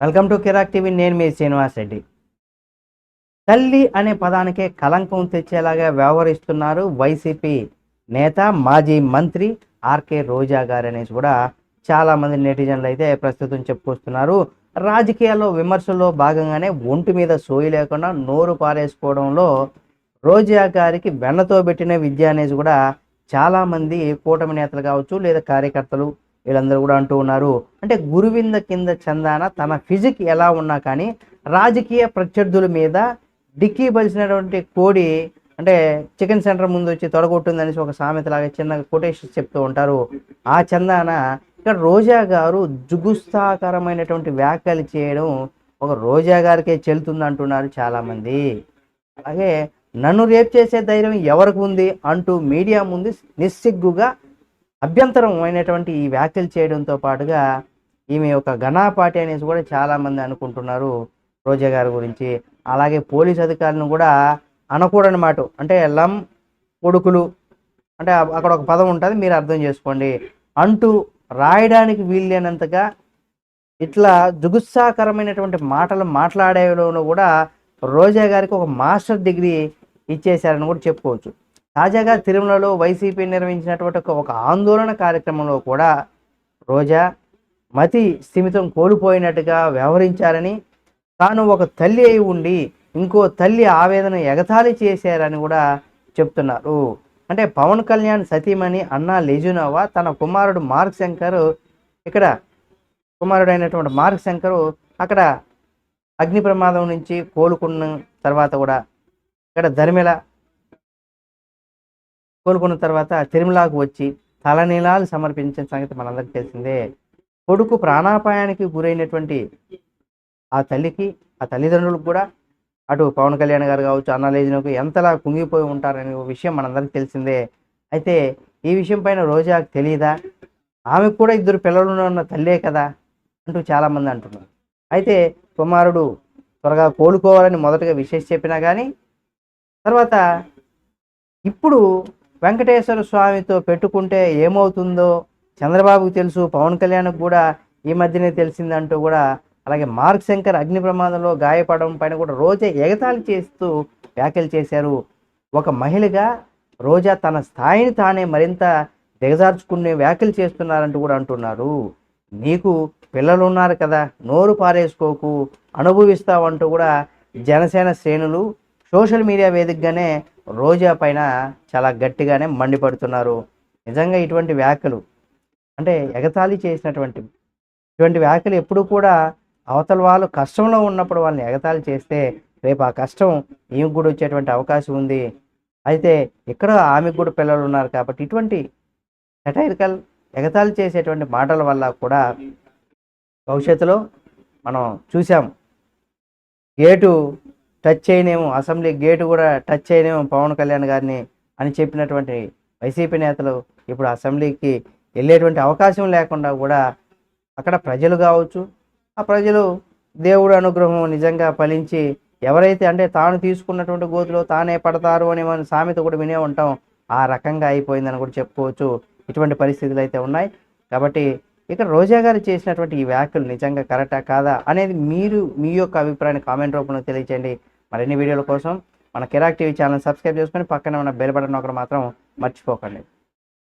Welcome to Kirik TV నేను మీ శ్రీనివాస్ రెడ్డి. తల్లి అనే పదానికే కలంకం తెచ్చేలాగా వ్యవహరిస్తున్నారు వైసీపీ నేత మాజీ మంత్రి ఆర్కే రోజా గారు అనేసి కూడా చాలామంది నెటిజన్లు అయితే ప్రస్తుతం చెప్పుకొస్తున్నారు. రాజకీయాల్లో విమర్శల్లో భాగంగానే ఒంటి మీద సోయి లేకుండా నోరు పారేసుకోవడంలో రోజా గారికి వెన్నతో పెట్టిన విద్య అనేసి కూడా చాలామంది కూటమి నేతలు కావచ్చు లేదా కార్యకర్తలు వీళ్ళందరూ కూడా అంటూ ఉన్నారు. అంటే గురువింద కింద చందాన తన ఫిజిక్ ఎలా ఉన్నా కానీ రాజకీయ ప్రత్యర్థుల మీద డిక్కీ బలిసినటువంటి కోడి అంటే చికెన్ సెంటర్ ముందు వచ్చి తొడగొట్టుందనేసి ఒక సామెతలాగా చిన్న కొటేషన్స్ చెప్తూ ఉంటారు. ఆ చందాన ఇక్కడ రోజా గారు జుగుస్తాకరమైనటువంటి వ్యాఖ్యలు చేయడం ఒక రోజా గారికే చెల్తుంది అంటున్నారు చాలామంది. అలాగే నన్ను రేప్ చేసే ధైర్యం ఎవరికి ఉంది అంటూ మీడియా ముందు నిస్సిగ్గుగా అభ్యంతరం అయినటువంటి ఈ వ్యాఖ్యలు చేయడంతో పాటుగా ఈమె ఒక ఘనాపాటి అనేసి కూడా చాలామంది అనుకుంటున్నారు రోజా గారి గురించి. అలాగే పోలీస్ అధికారులను కూడా అనకూడని మాట. అంటే లం కొడుకులు అంటే అక్కడ ఒక పదం ఉంటుంది మీరు అర్థం చేసుకోండి. అంటూ రాయడానికి వీల్లేనంతగా ఇట్లా జుగుత్సాకరమైనటువంటి మాటలు మాట్లాడేలోనూ కూడా రోజా గారికి ఒక మాస్టర్ డిగ్రీ ఇచ్చేశారని కూడా చెప్పుకోవచ్చు. తాజాగా తిరుమలలో వైసీపీ నిర్వహించినటువంటి ఒక- ఆందోళన కార్యక్రమంలో కూడా రోజా మతి స్థిమితం కోల్పోయినట్టుగా వ్యవహరించారని తాను ఒక తల్లి అయి ఉండి ఇంకో తల్లి ఆవేదన ఎగతాళి చేశారని కూడా చెప్తున్నారు. అంటే పవన్ కళ్యాణ్ సతీమణి అన్నా లెజునోవా తన కుమారుడు మార్క్ శంకర్ ఇక్కడ కుమారుడు అయినటువంటి మార్క్ శంకర్ అక్కడ అగ్ని ప్రమాదం నుంచి కోలుకున్న తర్వాత కూడా ఇక్కడ ధర్మిల కోలుకున్న తర్వాత తిరుమలకు వచ్చి తలనీలాలు సమర్పించిన సంగతి మనందరికీ తెలిసిందే. కొడుకు ప్రాణాపాయానికి గురైనటువంటి ఆ తల్లికి ఆ తల్లిదండ్రులకు కూడా అటు పవన్ కళ్యాణ్ గారు కావచ్చు అన్నలేజనకు ఎంతలా కుంగిపోయి ఉంటారనే విషయం మనందరికీ తెలిసిందే. అయితే ఈ విషయం పైన రోజాకు తెలియదా ఆమెకు కూడా ఇద్దరు పిల్లలు ఉన్న తల్లే కదా? అంటూ చాలామంది అంటున్నారు. అయితే కుమారుడు త్వరగా కోలుకోవాలని మొదటగా విశేష చెప్పినా కానీ తర్వాత ఇప్పుడు వెంకటేశ్వర స్వామితో పెట్టుకుంటే ఏమవుతుందో చంద్రబాబుకు తెలుసు పవన్ కళ్యాణ్కి కూడా ఈ మధ్యనే తెలిసిందంటూ కూడా అలాగే మార్క్ శంకర్ అగ్ని ప్రమాదంలో గాయపడడం పైన కూడా రోజా ఎగతాళి చేస్తూ వ్యాఖ్యలు చేశారు. ఒక మహిళగా రోజా తన స్థాయిని తానే మరింత దిగజార్చుకునే వ్యాఖ్యలు చేస్తున్నారంటూ కూడా అంటున్నారు. నీకు పిల్లలు ఉన్నారు కదా నోరు పారేసుకోకు అనుభవిస్తావంటూ కూడా జనసేన శ్రేణులు సోషల్ మీడియా వేదికగానే రోజా పైన చాలా గట్టిగానే మండిపడుతున్నారు. నిజంగా ఇటువంటి వ్యాఖ్యలు అంటే ఎగతాళి చేసినటువంటి ఇటువంటి వ్యాఖ్యలు ఎప్పుడూ కూడా అవతల వాళ్ళు కష్టంలో ఉన్నప్పుడు వాళ్ళని ఎగతాళి చేస్తే రేపు ఆ కష్టం ఈమెకు కూడా వచ్చేటువంటి అవకాశం ఉంది. అయితే ఇక్కడ ఆమెకు కూడా పిల్లలు ఉన్నారు కాబట్టి ఇటువంటి సెటైరికల్ ఎగతాళి చేసేటువంటి మాటల వల్ల కూడా భవిష్యత్తులో మనం చూసాం గేటు టచ్ చేయనేమో అసెంబ్లీ గేటు కూడా టచ్ చేయనేమో పవన్ కళ్యాణ్ గారిని అని చెప్పినటువంటి వైసీపీ నేతలు ఇప్పుడు అసెంబ్లీకి వెళ్ళేటువంటి అవకాశం లేకుండా కూడా అక్కడ ప్రజలు కావచ్చు ఆ ప్రజలు దేవుడు అనుగ్రహం నిజంగా ఫలించి ఎవరైతే అంటే తాను తీసుకున్నటువంటి గోతులో తానే పడతారు అని మనం సామెత కూడా వినే ఉంటాం. ఆ రకంగా అయిపోయిందని కూడా చెప్పుకోవచ్చు. ఇటువంటి పరిస్థితులు అయితే ఉన్నాయి. కాబట్టి ఇక్కడ రోజా గారు చేసినటువంటి ఈ వ్యాఖ్యలు నిజంగా కరెక్టా కాదా అనేది మీరు మీ యొక్క అభిప్రాయాన్ని కామెంట్ రూపంలో తెలియచేయండి. మరిన్ని వీడియోల కోసం మన కిరాక్ టీవీ ఛానల్ సబ్స్క్రైబ్ చేసుకొని పక్కన ఉన్న బెల్ బటన్ ఒకటి మాత్రం మర్చిపోకండి.